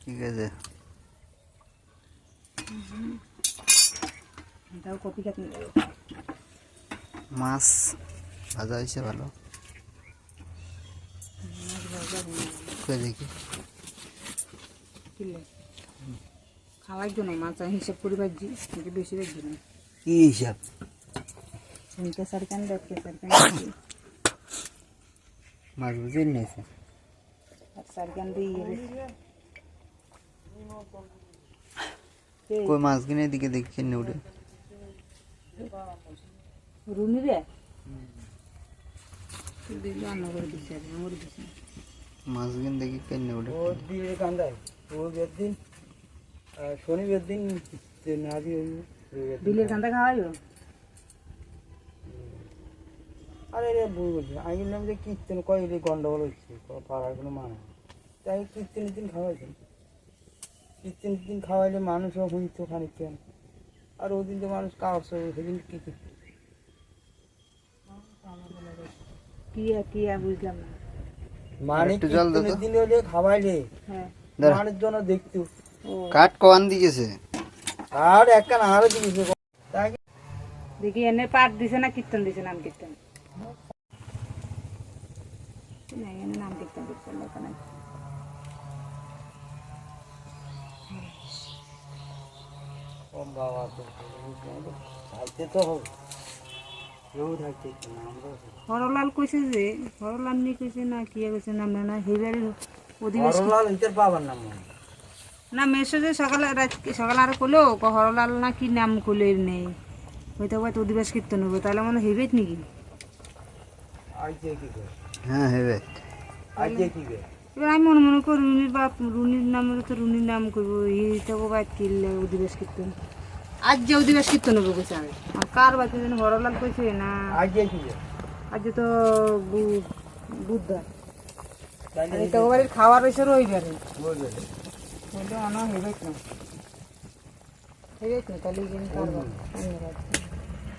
ঠিক আছে। মাছ ভাজা হয়েছে ভালো। দেখি। খাওয়ার জন্য মাছ হিসাব করি ভাজি বেশি ভাজি না কি হিসাব? কেসার কেন দেখ কেসার কেন মাছ বুঝে নিয়েছে। কই মাছ কিনে এদিকে দেখি কেনে উঠে রুনি রে মাছ কিনে দেখি কেনে উঠে ও দিয়ে কান্দায় ও বেদিন শনিবার দিন না দিয়ে বিলের কান্দা খাওয়াইও আরে রে বই বলছি আমি বললাম যে কীর্তন কয়েকটি গন্ডগোল হচ্ছে পাড়ার কোনো মানে তাই কীর্তনের দিন খাওয়াইছেন কীর্তনের দিন খাওয়াইলে মানুষও হইতো খানিকক্ষণ আর ওদিন তো মানুষ কাগজ সেদিন কি কি- কি আর কি বুঝলাম না। মানে দে তো। কীর্তনের দিন হলে খাওয়াইলে হ্যাঁ। দাঁড়া। মানুষজন দেখতো। ও। কাঠ কয়ান দিয়েছে? আর একটা আরও জিনিস তাই দেখি এনে পাট দিছে না কীর্তন দিছে নাম কীর্তন এনে নাম লেখা নাই ও বাবা তো থাকতে তো হবে কেউ থাকতে ইচ্ছে না আমরা হরলাল কইছে যে হরলাল নি কইছে না কি কইছে নাম না হেবারে অধিবেশ হরলাল ইন্টার পাবার নাম। না মেসেজে সকালে রাত সকালে আর কইলো ক হরলাল না কি নাম কইলে নেই হয়তো হয়তো অধিবেশ কীর্তন হবে তাহলে মনে হেবেত নাকি হ্যাঁ হেবে। এবার আমি মনে মনে করি রুনির বাপ রুনির নামের তো রুনির নাম করব এইটা বাদ কিনলে অধিবেশ কীর্তন? আজ যে অধিবেশ কীর্তন হবে কইছে আমি। আর কার বাকি যেন হরলাল কইছে না? আজ আজ তো বু- বুধবার। তাহলে বাড়ির খাওয়ার রয়েছে রবিবারে বললে অন না তাহলে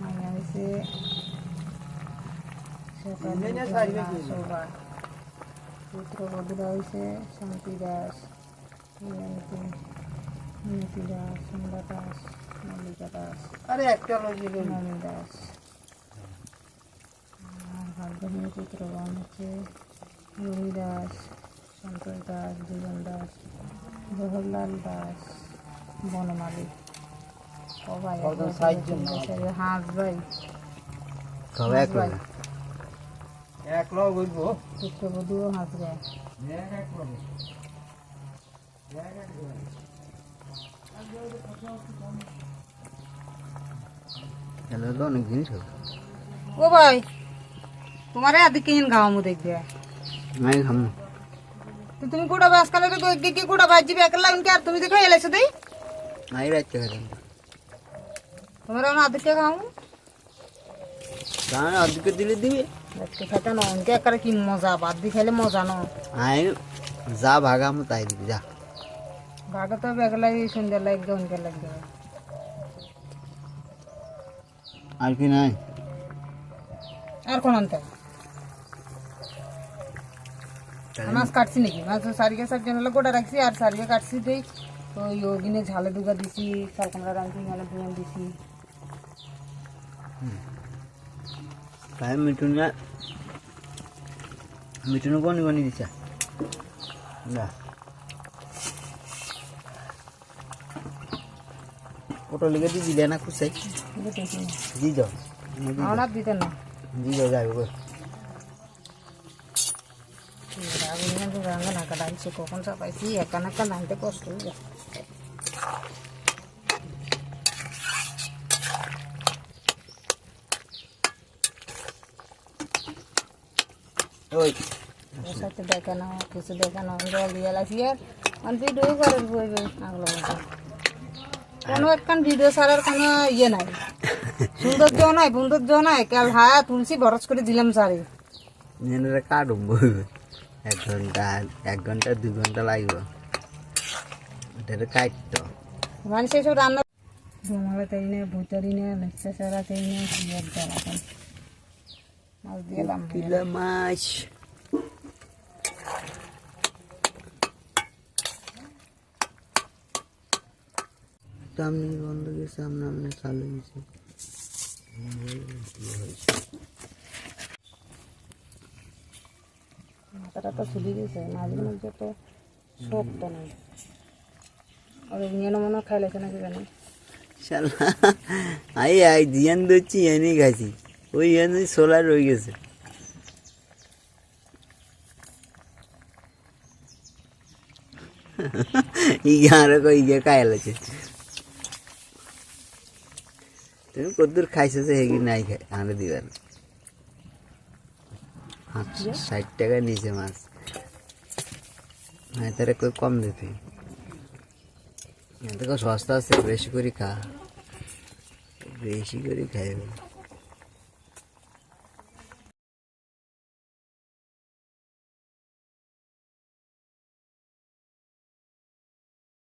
মাইয়া হয়েছে পুত্রবধূরা হয়েছে শান্তি দাস মিনতি দাস দাস মল্লিকা দাস আরে একটা ননী দাস। আর ভাগ্যহীন পুত্রগণ হচ্ছে রবি দাস সন্তোষ দাস জীবন দাস জওহরলাল দাস বনমালী। সবাই? হাঁস ভাই। সবাই এক লগে। এক লগ বলব পুত্রবধূও হাঁস ভাই এক এক লগ তাহলে তো অনেক জিনিস হবে। ও ভাই তোমারে আদি কিন গাওয়ামু দেখবে। আমি খামো। তো তুমি কোটা বাস কালে তো কি কোটা ইনকে আর তুমি দেখো এলেছো দেই? নাই রাখতে খেলাম তোমার আদি কে খাওয়ামু তাহলে অর্ধেক দিলে দিবি দেখতে খেতে না অনেকে একারে কি মজা বাদ দি খাইলে মজা ন আই যা ভাগামো তাই দিবি যা ভাগে তো বেগলাই সন্ধ্যা লাগবে অনেকে লাগবে আর কি নাই আর কোন আনতে মাছ কাটছি নাকি মাছ সারিকে সার জন্য গোটা রাখছি আর সারিকে কাটছি দেই ওই ওদিনে ঝালে দুগা দিছি শালকুমড়া রাঁধছি নালে দুজন দিছি তাই মিঠুন মিঠুন বনি বনি দিছে। যা। ওটা লিখে দি দিলে না খুশাই দি যাও আমার দিতে না। দি যাও যাবে গো রাঙা না কাটাইছে কখন চাপাইছি? একা না একা নামতে কষ্ট হয়ে যায় ওই ওর সাথে দেখানো কিছু দেখানো জল দিয়ে লাগছি আর বইবে আগলো কোনো একখান ভিডিও ছাড়ার কোনো ইয়ে নাই। সৌন্দর্য নাই সৌন্দর্য নাই কাল হায়া তুলসী বরস করে দিলাম সারে এনারা কাটুম বইবে। এক ঘণ্টা এক ঘণ্টা দুই ঘণ্টা লাগবে। এটা কাটতো। মানে সেসব রান্না ডোমালে তাই না ভুতারি না লেচা সারা তাই না বিয়ার জ্বালা খাই মাছ দিলাম কিলো মাছ সামনে বন্ধ গেছে সামনে সামনে চালু গেছে মাথাটা তো ছুলি দিয়েছে মাঝে মধ্যে তো শক্ত নাই। আর নিয়ে মনে হয় খাইলেছে নাকি জানি। শালা আই আই জিয়ান দিচ্ছি এনে খাইছি। ওই এনে সোলার রয়ে গেছে। ইগে আরও কই ইগে খাইলাছে তুমি কদ্দুর খাইছো যে হেগি নাই খাই আনে দিবার ষাট টাকা নিচে মাছ। হ্যাঁ তারা কই কম দিতে। এত সস্তা আছে বেশি করে খা। বেশি করে খাইবে।